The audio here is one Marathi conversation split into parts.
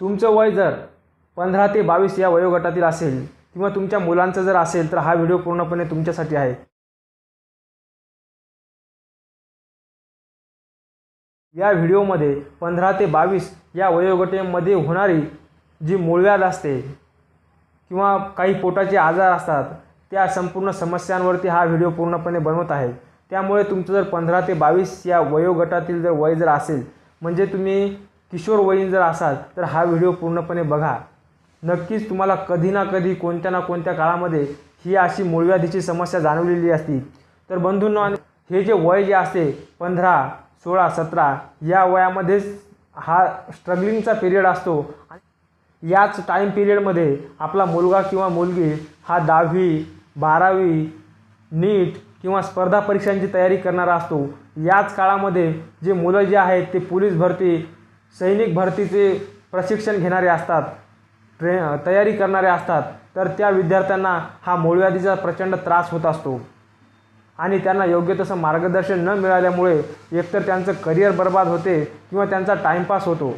तुमचं वय जर पंधरा ते बावीस या वयोगटातील असेल किंवा तुमच्या मुलांचं जर असेल तर हा व्हिडिओ पूर्णपणे तुमच्यासाठी आहे. या व्हिडिओमध्ये पंधरा ते बावीस या वयोगटेमध्ये होणारी जी मूळव्याध असते किंवा काही पोटाचे आजार असतात त्या संपूर्ण समस्यांवरती हा व्हिडिओ पूर्णपणे बनवत आहे. त्यामुळे तुमचं जर पंधरा ते बावीस या वयोगटातील जर वय जर असेल म्हणजे तुम्ही किशोरवयीन जर असाल तर हा व्हिडिओ पूर्णपणे बघा. नक्कीच तुम्हाला कधी ना कधी कोणत्या ना कोणत्या काळामध्ये ही अशी मूळव्याधीची समस्या जाणवलेली असती. तर बंधूंनो आणि हे जे वय जे असते पंधरा सोळा सतरा या वयामध्येच हा स्ट्रगलिंगचा पिरियड असतो. याच टाईम पिरियडमध्ये आपला मुलगा किंवा मुलगी हा दहावी बारावी नीट किंवा स्पर्धा परीक्षांची तयारी करणारा असतो. याच काळामध्ये जे मुलं जे आहेत ते पोलीस भरती सैनिक भरतीचे प्रशिक्षण घेणारे असतात ट्रे तयारी करणारे असतात तर त्या विद्यार्थ्यांना हा मूळव्याधीचा प्रचंड त्रास होत असतो. आणि त्यांना योग्य तसं मार्गदर्शन न मिळाल्यामुळे एकतर त्यांचं करिअर बर्बाद होते किंवा त्यांचा टाईमपास होतो.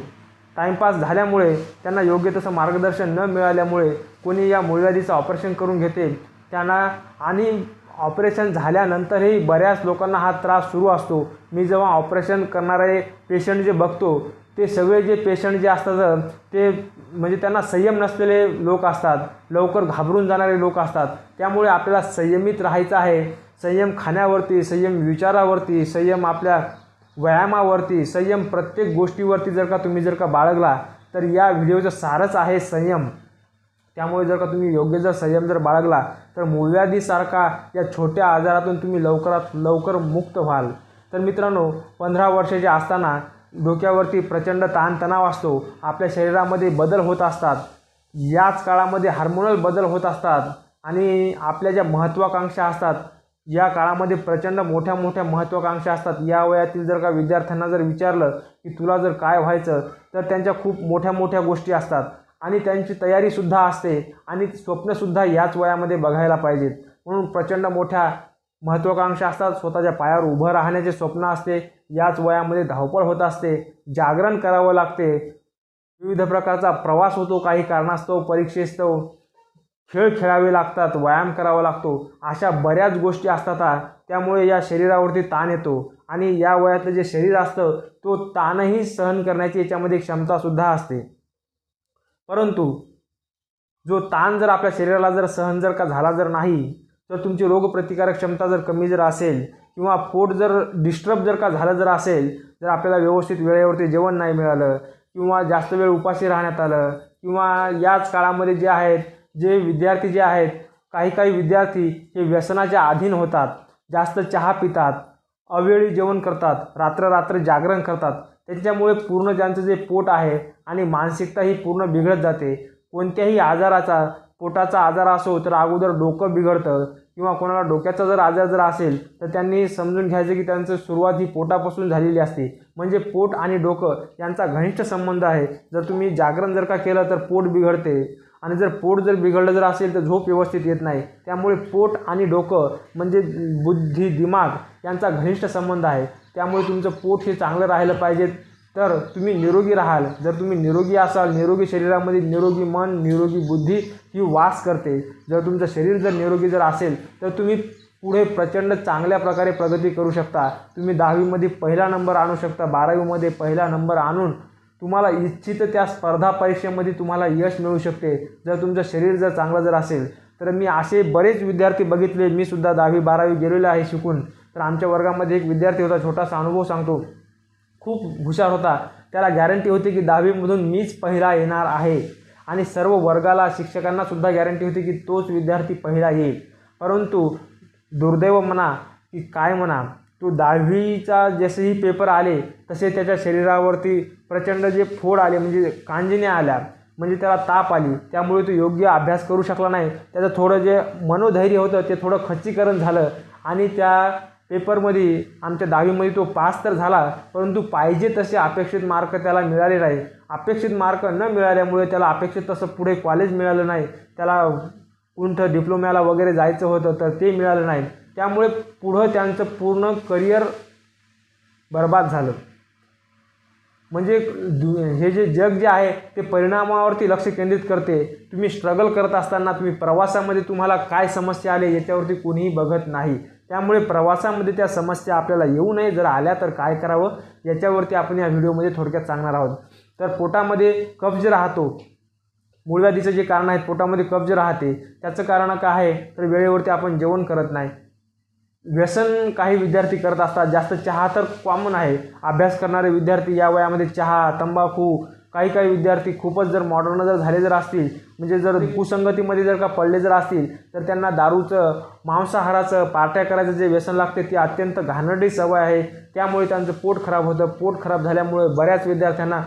टाईमपास झाल्यामुळे त्यांना योग्य तसं मार्गदर्शन न मिळाल्यामुळे कोणी या मूळव्याधीचं ऑपरेशन करून घेते. त्यांना आणि ऑपरेशन झाल्यानंतरही बऱ्याच लोकांना हा त्रास सुरू असतो. मी जेव्हा ऑपरेशन करणारे पेशंट जे बघतो ते सगळे जे पेशंट जे असतात ते म्हणजे त्यांना संयम नसलेले लोक असतात. लवकर घाबरून जाणारे लोक असतात. त्यामुळे आपल्याला संयमित राहायचं आहे. संयम खाण्यावरती संयम विचारावरती संयम आपल्या व्यायामावरती संयम प्रत्येक गोष्टीवरती जर का तुम्ही जर का बाळगला तर या व्हिडिओचं सारच आहे संयम. त्यामुळे जर का तुम्ही योग्य जर संयम जर बाळगला तर मूळव्याधीसारखा या छोट्या आजारातून तुम्ही लवकरात लवकर मुक्त व्हाल. तर मित्रांनो पंधरा वर्षाचे असताना डोक्यावरती प्रचंड ताणतणाव असतो आपल्या शरीरामध्ये बदल होत असतात. याच काळामध्ये हार्मोनल बदल होत असतात आणि आपल्या ज्या महत्त्वाकांक्षा असतात या काळामध्ये प्रचंड मोठ्या मोठ्या महत्त्वाकांक्षा असतात. या वयातील जर का विद्यार्थ्यांना जर विचारलं की तुला जर काय व्हायचं तर त्यांच्या खूप मोठ्या मोठ्या गोष्टी असतात आणि त्यांची तयारीसुद्धा असते आणि स्वप्नसुद्धा याच वयामध्ये बघायला पाहिजेत. म्हणून प्रचंड मोठ्या महत्त्वाकांक्षा असतात स्वतःच्या पायावर उभं राहण्याचे स्वप्न असते याच वयामध्ये धावपळ होत असते जागरण करावं लागते. विविध प्रकारचा प्रवास होतो काही कारणास्तव परीक्षेस्तव खेळ खेळावे लागतात व्यायाम करावा लागतो. अशा बऱ्याच गोष्टी असतात त्यामुळे या शरीरावरती ताण येतो आणि या वयातलं जे शरीर असतं तो ताणही सहन करण्याची याच्यामध्ये क्षमतासुद्धा असते. परंतु जो ताण जर आपल्या शरीराला जर सहन जर का झाला जर नाही तर तुमची रोगप्रतिकारक क्षमता जर कमी जर असेल किंवा पोट जर डिस्टर्ब जर का झालं जर असेल जर आपल्याला व्यवस्थित वेळेवरती जेवण नाही मिळालं किंवा जास्त वेळ उपाशी राहण्यात आलं किंवा याच काळामध्ये जे आहेत जे विद्यार्थी जे आहेत काही काही विद्यार्थी हे व्यसनाच्या अधीन होतात जास्त चहा पितात अवेळी जेवण करतात रात्र रात्र जागरण करतात. त्यांच्यामुळे पूर्ण ज्यांचं जे पोट आहे आणि मानसिकता ही पूर्ण बिघडत जाते. कोणत्याही आजाराचा पोटाचा आजार असो तर अगोदर डोकं बिघडतं किंवा कोणाला डोक्याचा जर आजार जर असेल तर त्यांनी समजून घ्यायचं की त्यांचं सुरुवात ही पोटापासून झालेली असते. म्हणजे पोट आणि डोकं यांचा घनिष्ठ संबंध आहे. जर तुम्ही जागरण जर का केलं तर पोट बिघडते. आणि जर पोट जर बिघडलं जर असेल तर झोप व्यवस्थित येत नाही. त्यामुळे पोट आणि डोकं म्हणजे बुद्धी दिमाग यांचा घनिष्ठ संबंध आहे. त्यामुळे तुमचं पोट हे चांगलं राहिलं पाहिजे. तर तुम्ही निरोगी राहाल. जर तुम्ही निरोगी असाल निरोगी शरीरामध्ये निरोगी मन निरोगी बुद्धी ही वास करते. जर तुमचं शरीर जर निरोगी जर असेल तर तुम्ही पुढे प्रचंड चांगल्या प्रकारे प्रगती करू शकता. तुम्ही दहावीमध्ये पहिला नंबर आणू शकता बारावीमध्ये पहिला नंबर आणून तुम्हाला इच्छित त्या स्पर्धा परीक्षेमध्ये तुम्हाला यश मिळू शकते. जर तुमचं शरीर जर चांगलं जर असेल तर मी असे बरेच विद्यार्थी बघितले. मी सुद्धा दहावी बारावी गेलेलो आहे शिकून. तर आमच्या वर्गामध्ये एक विद्यार्थी होता छोटासा अनुभव सांगतो. खूप हुशार होता. त्याला गॅरंटी होती की दहावीमधून मीच पहिला येणार आहे. आणि सर्व वर्गाला शिक्षकांनासुद्धा गॅरंटी होती की तोच विद्यार्थी पहिला येईल. परंतु दुर्दैव म्हणा की काय म्हणा तो दहावीचा जसेही पेपर आले तसे त्याच्या शरीरावरती प्रचंड जे फोड आले म्हणजे कांजिण्या आल्या म्हणजे त्याला ताप आली त्यामुळे तो योग्य अभ्यास करू शकला नाही. त्याचं थोडं जे मनोधैर्य होतं ते थोडं खच्चीकरण झालं आणि त्या पेपरमध्ये आमच्या दहावीमध्ये तो पास तर झाला परंतु पाहिजे तसे अपेक्षित मार्क त्याला मिळाले नाही. अपेक्षित मार्क न मिळाल्यामुळे त्याला अपेक्षित तसं पुढे कॉलेज मिळालं नाही. त्याला कुठं डिप्लोम्याला वगैरे जायचं होतं तर ते मिळालं नाही. त्यामुळे पुढं त्यांचं पूर्ण करिअर बर्बाद झालं. म्हणजे दु हे जे जग जे आहे ते परिणामावरती लक्ष केंद्रित करते. तुम्ही स्ट्रगल करत असताना तुम्ही प्रवासामध्ये तुम्हाला काय समस्या आले याच्यावरती कोणीही बघत नाही. त्यामुळे प्रवासामध्ये त्या समस्या आपल्याला येऊ नये. जर आल्या तर काय करावं? याच्यावरती आपण या व्हिडिओमध्ये थोडक्यात सांगणार आहोत. तर पोटामध्ये कब्ज राहतो मूळव्याधीचं जे कारण आहे पोटामध्ये कब्ज राहते त्याचं कारण काय आहे? तर वेळेवरती आपण जेवण करत नाही. व्यसन काही विद्यार्थी करत असतात. जास्त चहा तर कॉमन आहे. अभ्यास करणारे विद्यार्थी या वयामध्ये चहा तंबाखू काही काही विद्यार्थी खूपच जर मॉडर्न जर झाले जर असतील म्हणजे जर कुसंगतीमध्ये जर का पडले जर असतील तर त्यांना दारूचं मांसाहाराचं पार्ट्या करायचं जे व्यसन लागते ती अत्यंत घाणेरडी सवय आहे. त्यामुळे त्यांचं पोट खराब होतं. पोट खराब झाल्यामुळे बऱ्याच विद्यार्थ्यांना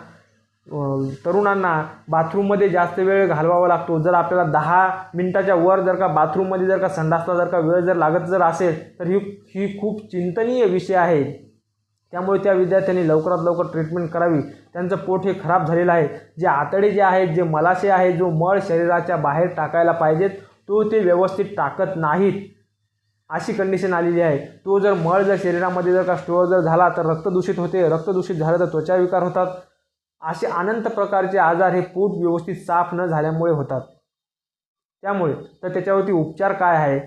तरुणांना बाथरूममध्ये जास्त वेळ घालवावा लागतो. जर आपल्याला दहा मिनटाच्या वर जर का बाथरूममध्ये जर का संडासला जर का वेळ जर लागत जर असेल तर ही ही खूप चिंतनीय विषय आहे. त्यामुळे त्या विद्यार्थ्यांनी लवकरात लवकर ट्रीटमेंट करावी. त्यांचं पोट हे खराब झालेलं आहे. जे आतडे जे आहेत जे मलाशय आहे जो मळ शरीराच्या बाहेर टाकायला पाहिजेत तो ते व्यवस्थित टाकत नाहीत अशी कंडिशन आलेली आहे. तो जर मळ जर शरीरामध्ये जर का स्टोअर जर झाला तर रक्त दूषित होते. रक्त दूषित झालं तर त्वचा विकार होतात. असे अनंत प्रकारचे आजार हे पोट व्यवस्थित साफ न झाल्यामुळे होतात. त्यामुळे तर त्याच्यावरती उपचार काय आहे?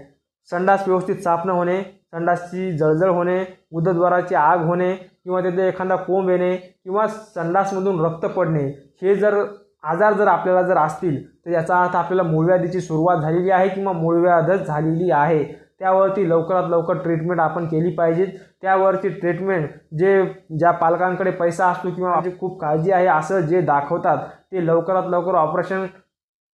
संडास व्यवस्थित साफ न होणे संडासची जळजळ होणे उदद्वाराची आग होणे किंवा तिथे एखादा कोंब येणे किंवा संडासमधून रक्त पडणे हे जर आजार जर आपल्याला जर असतील तर याचा अर्थ आपल्याला मूळव्याधीची सुरुवात झालेली आहे किंवा मूळव्याधच झालेली आहे. त्यावरती लवकरात लवकर ट्रीटमेंट आपण केली पाहिजे त्यावरती ट्रीटमेंट जे ज्या पालकांकडे पैसा असतो किंवा आपली खूप काळजी आहे असं जे दाखवतात ते लवकरात लवकर ऑपरेशन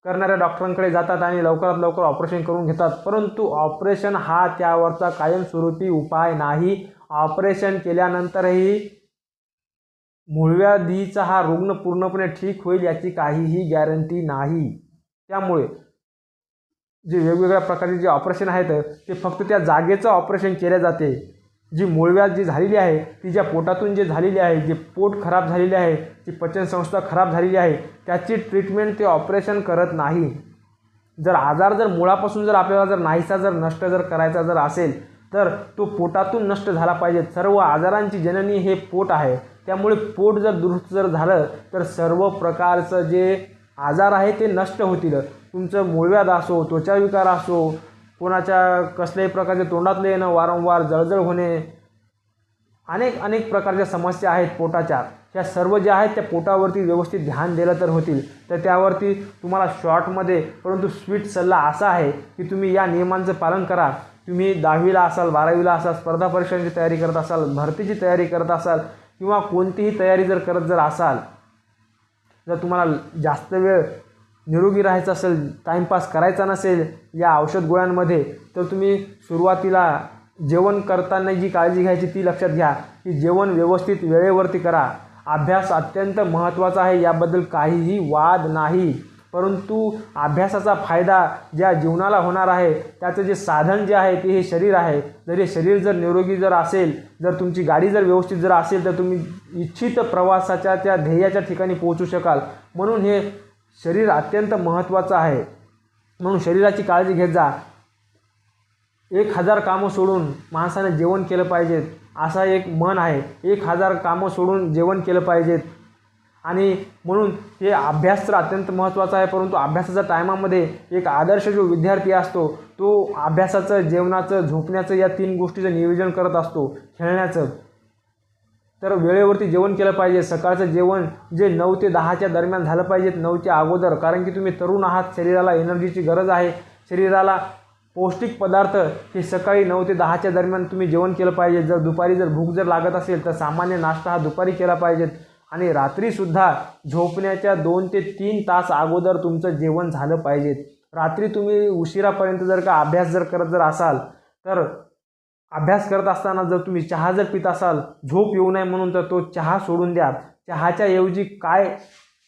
करणाऱ्या डॉक्टरांकडे जातात आणि लवकरात लवकर ऑपरेशन करून घेतात. परंतु ऑपरेशन हा त्यावरचा कायमस्वरूपी उपाय नाही. ऑपरेशन केल्यानंतरही मूळव्याधीचा हा रुग्ण पूर्णपणे ठीक होईल याची काहीही गॅरंटी नाही. त्यामुळे जे वेगवेगळ्या प्रकारचे जे ऑपरेशन आहेत ते फक्त त्या जागेचं ऑपरेशन केले जाते. जी मूळव्याध जी झालेली आहे ती ज्या पोटातून जे झालेली आहे जे पोट खराब झालेले आहे जी पचनसंस्था खराब झालेली आहे त्याची ट्रीटमेंट ते ऑपरेशन करत नाही. जर आजार जर मुळापासून जर आपल्याला जर नाहीसा जर नष्ट जर करायचा जर असेल तर तो पोटातून नष्ट झाला पाहिजे. सर्व आजारांची जननी हे पोट आहे. त्यामुळे पोट जर दुरुस्त जर झालं तर सर्व प्रकारचं जे आजार आहे ते नष्ट होतील. तुमचं मूळव्याध असो त्वचाविकार असो कोणाच्या कसल्याही प्रकारचे तोंडातले येणं वारंवार जळजळ होणे अनेक अनेक प्रकारच्या समस्या आहेत पोटाच्या. ह्या सर्व ज्या आहेत त्या पोटावरती व्यवस्थित ध्यान दिलं तर होतील. तर त्यावरती तुम्हाला शॉर्टमध्ये परंतु स्वीट सल्ला असा आहे की तुम्ही या नियमांचं पालन करा. तुम्ही दहावीला असाल बारावीला असाल स्पर्धा परीक्षांची तयारी करत असाल भरतीची तयारी करत असाल किंवा कोणतीही तयारी जर करत जर असाल जर तुम्हाला जास्त वेळ निरोगी राहायचं असेल टाईमपास करायचा नसेल या औषध गोळ्यांमध्ये तर तुम्ही सुरुवातीला जेवण करताना जी काळजी घ्यायची ती लक्षात घ्या. की जेवण व्यवस्थित वेळेवरती करा. अभ्यास अत्यंत महत्त्वाचा आहे याबद्दल काहीही वाद नाही. परंतु अभ्यासाचा फायदा ज्या जीवनाला होणार आहे त्याचं जे साधन जे आहे ते हे शरीर आहे. जर हे शरीर जर निरोगी जर असेल जर तुमची गाडी जर व्यवस्थित जर असेल तर तुम्ही इच्छित प्रवासाच्या त्या ध्येयाच्या ठिकाणी पोहोचू शकाल. म्हणून हे शरीर अत्यंत महत्त्वाचं आहे. म्हणून शरीराची काळजी घेत जा. एक हजार कामं सोडून माणसाने जेवण केलं पाहिजेत असा एक मन आहे. एक हजार कामं सोडून जेवण केलं पाहिजेत. आणि म्हणून हे अभ्यास तर अत्यंत महत्त्वाचा आहे परंतु अभ्यासाच्या टायमामध्ये एक आदर्श जो विद्यार्थी असतो तो अभ्यासाचं जेवणाचं झोपण्याचं या तीन गोष्टीचं नियोजन करत असतो खेळण्याचं. तर वेळेवरती जेवण केलं पाहिजे. सकाळचं जेवण जे नऊ ते दहाच्या दरम्यान झालं पाहिजे नऊच्या अगोदर. कारण की तुम्ही तरुण आहात शरीराला एनर्जीची गरज आहे. शरीराला पौष्टिक पदार्थ हे सकाळी नऊ ते दहाच्या दरम्यान तुम्ही जेवण केलं पाहिजे. जर दुपारी जर भूक जर लागत असेल तर सामान्य नाश्ता हा दुपारी केला पाहिजेत आणि रात्रीसुद्धा झोपण्याच्या दोन ते तीन तास अगोदर तुमचं जेवण झालं पाहिजेत रात्री तुम्ही उशिरापर्यंत जर का अभ्यास जर करत जर असाल तर अभ्यास करत असताना जर तुम्ही चहा जर पित असाल झोप येऊ नये म्हणून तर तो चहा सोडून द्या. चहाच्या ऐवजी काय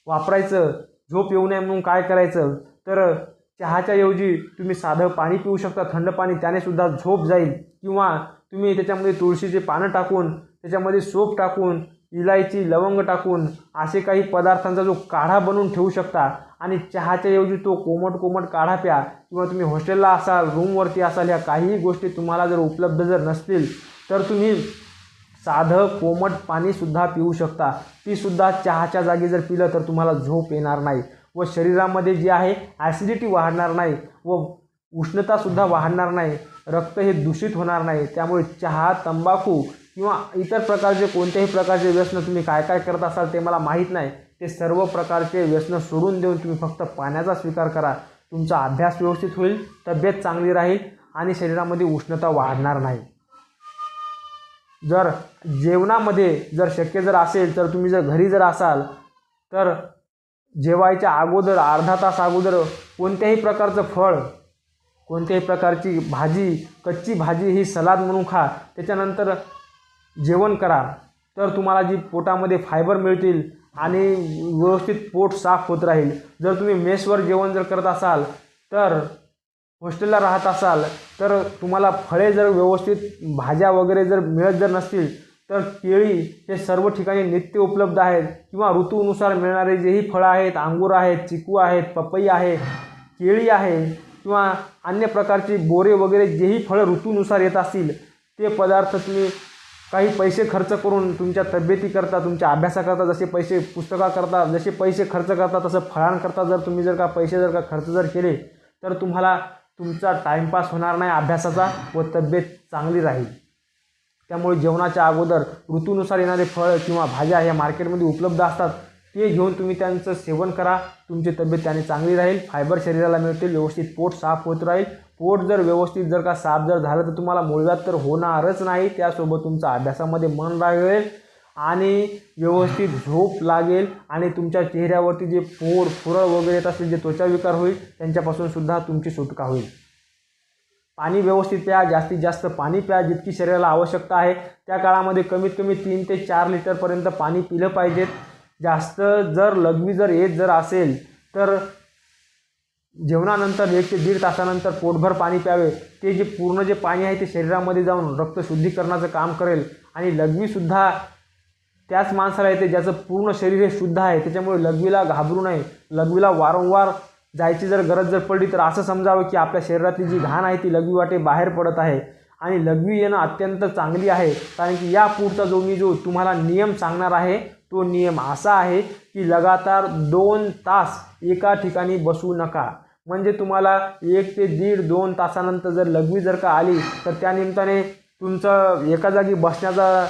वापरायचं झोप येऊ नये म्हणून काय करायचं? तर चहाच्या ऐवजी तुम्ही साधं पाणी पिऊ शकता थंड पाणी त्याने सुद्धा झोप जाईल. किंवा तुम्ही त्याच्यामध्ये तुळशीचे पानं टाकून त्याच्यामध्ये सोप टाकून इलायची लवंग टाकून असे काही पदार्थांचा जो काढा बनवून ठेवू शकता. आणि चहाच्या ऐवजी तो कोमट कोमट काढा प्या किंवा तुम्ही हॉस्टेलला असाल रूमवरती असाल ह्या काहीही गोष्टी तुम्हाला जर उपलब्ध जर नसतील तर तुम्ही साधं कोमट पाणीसुद्धा पिऊ शकता. तीसुद्धा चहाच्या जागी जर पिलं तर तुम्हाला झोप येणार नाही व शरीरामध्ये जे आहे ॲसिडिटी वाढणार नाही व उष्णतासुद्धा वाढणार नाही. रक्त हे दूषित होणार नाही. त्यामुळे चहा तंबाखू किंवा इतर प्रकारचे कोणत्याही प्रकारचे व्यसन तुम्ही काय काय करत असाल ते मला माहीत नाही. ते सर्व प्रकारचे व्यसन सोडून देऊन तुम्ही फक्त पाण्याचा स्वीकार करा. तुमचा अभ्यास व्यवस्थित होईल तब्येत चांगली राहील आणि शरीरामध्ये उष्णता वाढणार नाही. जर जेवणामध्ये जर शक्य जर असेल तर तुम्ही जर घरी जर असाल तर जेवायच्या अगोदर अर्धा तास अगोदर कोणत्याही प्रकारचं फळ कोणत्याही प्रकारची भाजी कच्ची भाजी ही सलाद म्हणून खा. त्याच्यानंतर जेवण करा. तर तुम्हाला जी पोटामध्ये फायबर मिळतील आणि व्यवस्थित पोट साफ होत राहील. जर तुम्ही मेसवर जेवण जर करत असाल तर हॉस्टेलला राहत असाल तर तुम्हाला फळे जर व्यवस्थित भाज्या वगैरे जर मिळत जर नसतील तर केळी हे सर्व ठिकाणी नित्य उपलब्ध आहेत. किंवा ऋतूनुसार मिळणारे जेही फळं आहेत अंगूर आहेत चिकू आहेत पपई आहे केळी आहे किंवा अन्य प्रकारची बोरे वगैरे जेही फळं ऋतूनुसार येत असतील ते पदार्थ तुम्ही काही पैसे खर्च करून तुमच्या तब्येतीकरता तुमच्या अभ्यासाकरता जसे पैसे पुस्तकाकरता जसे पैसे खर्च करता तसं फळांकरता जर तुम्ही जर का पैसे जर का खर्च जर केले तर तुम्हाला तुमचा टाईमपास होणार नाही अभ्यासाचा व तब्येत चांगली राहील. त्यामुळे जेवणाच्या अगोदर ऋतूनुसार येणारे फळ किंवा भाज्या ह्या मार्केटमध्ये उपलब्ध असतात ते घेऊन तुम्ही त्यांचं सेवन करा. तुमची तब्येत त्याने चांगली राहील फायबर शरीराला मिळतील व्यवस्थित पोट साफ होत राहील पोट जर व्यवस्थित जर का साफ जर झालं तर तुम्हाला मुळव्यात तर होणारच नाही. त्यासोबत तुमचा अभ्यासामध्ये मन लागेल आणि व्यवस्थित झोप लागेल आणि तुमच्या चेहऱ्यावरती जे फोड फुरळ वगैरे येत असतील जे त्वचाविकार होईल त्यांच्यापासून सुद्धा तुमची सुटका होईल. पाणी व्यवस्थित प्या जास्तीत जास्त पाणी प्या जितकी शरीराला आवश्यकता आहे. त्या काळामध्ये कमीत कमी तीन ते चार लिटरपर्यंत पाणी पिलं पाहिजेत. जास्त जर लघवी जर येत जर असेल तर जेवणानंतर एक ते दीड तासानंतर पोटभर पाणी प्यावे. ते जे पूर्ण जे पाणी आहे ते शरीरामध्ये जाऊन रक्त शुद्धीकरणाचं काम करेल. आणि लघवीसुद्धा त्याच माणसाला येते ज्याचं पूर्ण शरीर हे शुद्ध आहे. त्याच्यामुळे लघवीला घाबरू नये. लघवीला वारंवार जायची जर गरज जर पडली तर असं समजावं की आपल्या शरीरातली जी घाण आहे ती लघवी वाटे बाहेर पडत आहे. आणि लघवी येणं अत्यंत चांगली आहे. कारण की या पुढचा जो मी जो तुम्हाला नियम सांगणार आहे तो नियम असा आहे की लगातार दोन तास एका ठिकाणी बसू नका. म्हणजे तुम्हाला एक ते दीड दोन तासानंतर जर लघवी जर का आली तर त्या निमित्ताने तुमचं एका जागी बसण्याचा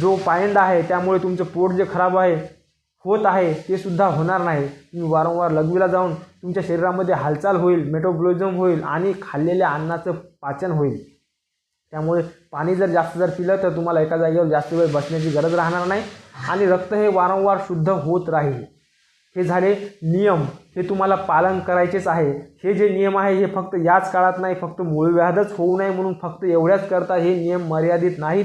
जो पायंडा आहे त्यामुळे तुमचं पोट जे खराब आहे होत आहे ते सुद्धा होणार नाही. तुम्ही वारंवार लघवीला जाऊन तुमच्या शरीरामध्ये हालचाल होईल मेटोब्लोझम होईल आणि खाल्लेल्या अन्नाचं पाचन होईल. त्यामुळे पाणी जर जास्त जर पिलं तर तुम्हाला एका जागेवर जास्त वेळ बसण्याची गरज राहणार नाही आणि रक्त हे वारंवार शुद्ध होत राहील. हे झाले नियम. हे तुम्हाला पालन करायचेच आहे. हे जे नियम आहे हे फक्त याच काळात नाही फक्त मूळव्याधच होऊ नये म्हणून फक्त एवढ्याच करता हे नियम मर्यादित नाहीत.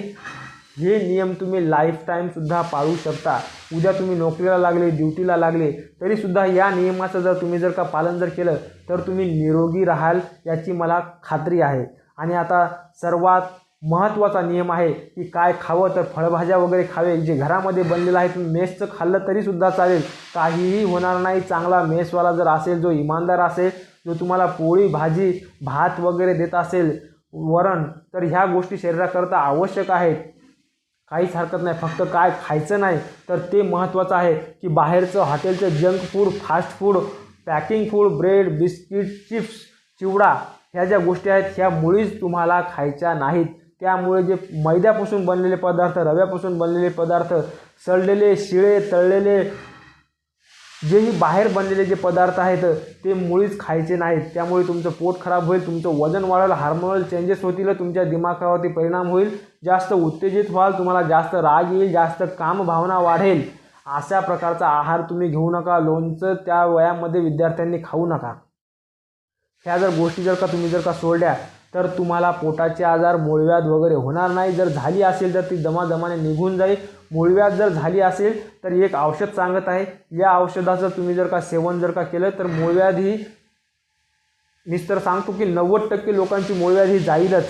हे नियम तुम्ही लाईफ टाईमसुद्धा पाळू शकता. उद्या तुम्ही नोकरीला लागले ड्युटीला लागले तरीसुद्धा या नियमाचं जर तुम्ही जर का पालन जर केलं तर तुम्ही निरोगी राहाल याची मला खात्री आहे. आणि आता सर्वात महत्त्वाचा नियम आहे की काय खावं तर फळभाज्या वगैरे खावे. जे घरामध्ये बनलेलं आहे तुम्ही मेसचं खाल्लं तरीसुद्धा चालेल. काहीही होणार नाही. चांगला मेसवाला जर असेल जो इमानदार असेल जो तुम्हाला पोळी भाजी भात वगैरे देत असेल वरण तर ह्या गोष्टी शरीराकरता आवश्यक आहेत. काहीच हरकत नाही. फक्त काय खायचं नाही तर ते महत्त्वाचं आहे की बाहेरचं हॉटेलचं junk food fast food packing food bread biscuit chips चिवडा ह्या ज्या गोष्टी आहेत ह्या मुळीच तुम्हाला खायच्या नाहीत. त्यामुळे जे मैद्यापासून बनलेले पदार्थ रव्यापासून बनलेले पदार्थ सडलेले शिळे तळलेले जेही बाहेर बनलेले जे पदार्थ आहेत ते मुळीच खायचे नाहीत. त्यामुळे तुमचं पोट खराब होईल तुमचं वजन वाढेल हार्मोनल चेंजेस होतील तुमच्या दिमागावरती परिणाम होईल. जास्त उत्तेजित व्हाल तुम्हाला जास्त राग येईल जास्त कामभावना वाढेल. अशा प्रकारचा आहार तुम्ही घेऊ नका. लोणचं त्या वयामध्ये विद्यार्थ्यांनी खाऊ नका. ह्या जर गोष्टी जर का तुम्ही जर का सोडल्या तर तुम्हाला पोटाचे आजार मूळव्याध वगैरे होणार नाही. जर झाली असेल तर ती दमादमाने निघून जाईल. मूळव्याध जर झाली असेल तर एक औषध सांगत आहे. या औषधाचं तुम्ही जर का सेवन जर का केलं तर मूळव्याध ही मीच तर सांगतो की नव्वद टक्के लोकांची मूळव्याध ही जाईलच.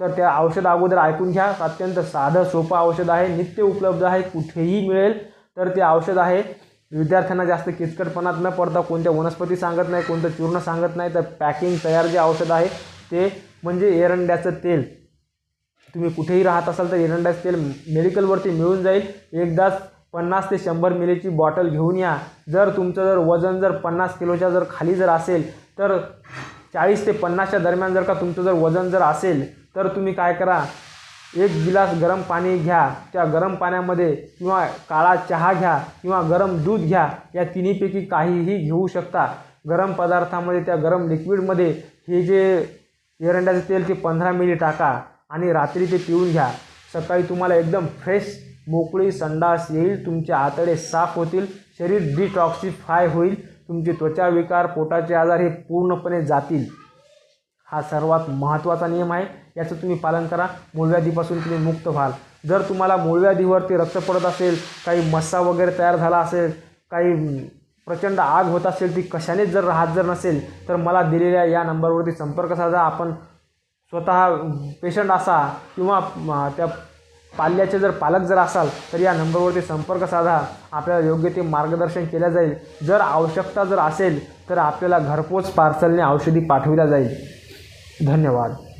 तर त्या औषध अगोदर ऐकून घ्या. अत्यंत साधं सोपं औषध आहे. नित्य उपलब्ध आहे. कुठेही मिळेल तर ते औषध आहे. विद्यार्थ्यांना जास्त किचकटपणात न पडता कोणत्या वनस्पती सांगत नाही कोणतं चूर्ण सांगत नाही तर पॅकिंग तयार जे औषध आहे ते म्हणजे एरंड्याचं तेल. तुम्ही कुठेही राहत असाल तर एरंड्याचं तेल मेडिकलवरती मिळून जाईल. एकदाच पन्नास ते शंभर मिलीची बॉटल घेऊन या. जर तुमचं जर वजन जर पन्नास किलोच्या जर खाली जर असेल तर चाळीस ते पन्नासच्या दरम्यान जर का तुमचं जर वजन जर असेल तर तुम्ही काय करा एक गिलास गरम पाणी घ्या. त्या गरम पाण्यामध्ये किंवा काळा चहा घ्या किंवा गरम दूध घ्या. या तिन्हीपैकी काहीही घेऊ शकता. गरम पदार्थामध्ये त्या गरम लिक्विडमध्ये हे जे एरंडाचं तेल ते पंधरा मिली टाका आणि रात्री ते पिऊन घ्या. सकाळी तुम्हाला एकदम फ्रेश मोकळी संडास येईल तुमचे आतडे साफ होतील शरीर डिटॉक्सिफाय होईल तुमचे त्वचा विकार पोटाचे आजार हे पूर्णपणे जातील. हा सर्वात महत्त्वाचा नियम आहे. याचं तुम्ही पालन करा. मूळव्याधीपासून तुम्ही मुक्त व्हाल. जर तुम्हाला मूळव्याधीवरती रक्त पडत असेल काही मस्सा वगैरे तयार झाला असेल काही प्रचंड आग होत असेल ती कशानेच जर राहत जर नसेल तर मला दिलेल्या या नंबरवरती संपर्क साधा. आपण स्वतः पेशंट असा किंवा त्या पाल्याचे जर पालक जर असाल तर या नंबरवरती संपर्क साधा. आपल्याला योग्य ते मार्गदर्शन केलं जाईल. जर आवश्यकता जर असेल तर आपल्याला घरपोच पार्सलने औषधी पाठविल्या जाईल. धन्यवाद.